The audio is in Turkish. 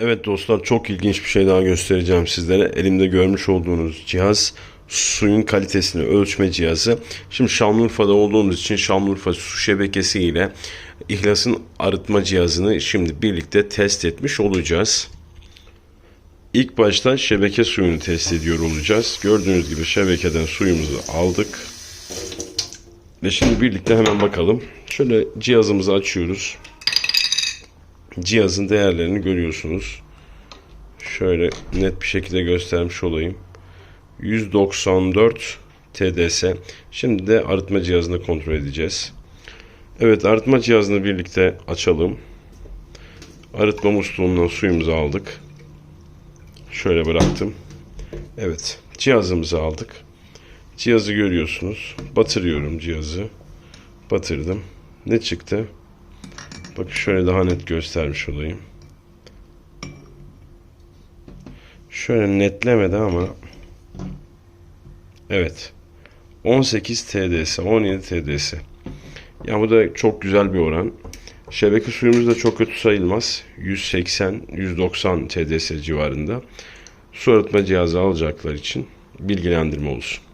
Evet dostlar çok ilginç bir şey daha göstereceğim sizlere. Elimde görmüş olduğunuz cihaz suyun kalitesini ölçme cihazı. Şimdi Şanlıurfa'da olduğumuz için Şanlıurfa su şebekesi ile İhlas'ın arıtma cihazını şimdi birlikte test etmiş olacağız. İlk başta şebeke suyunu test ediyor olacağız. Gördüğünüz gibi şebekeden suyumuzu aldık. Ve şimdi birlikte hemen bakalım. Şöyle cihazımızı açıyoruz. Cihazın değerlerini görüyorsunuz. Şöyle net bir şekilde göstermiş olayım. 194 TDS. Şimdi de arıtma cihazını kontrol edeceğiz. Evet arıtma cihazını birlikte açalım. Arıtma musluğundan suyumuzu aldık. Şöyle bıraktım. Evet cihazımızı aldık. Cihazı görüyorsunuz. Batırıyorum cihazı. Batırdım. Ne çıktı? Bakın şöyle daha net göstermiş olayım. Şöyle netlemedi ama evet 18 TDS 17 TDS yani bu da çok güzel bir oran. Şebeke suyumuz da çok kötü sayılmaz. 180-190 TDS civarında. Su arıtma cihazı alacaklar için bilgilendirme olsun.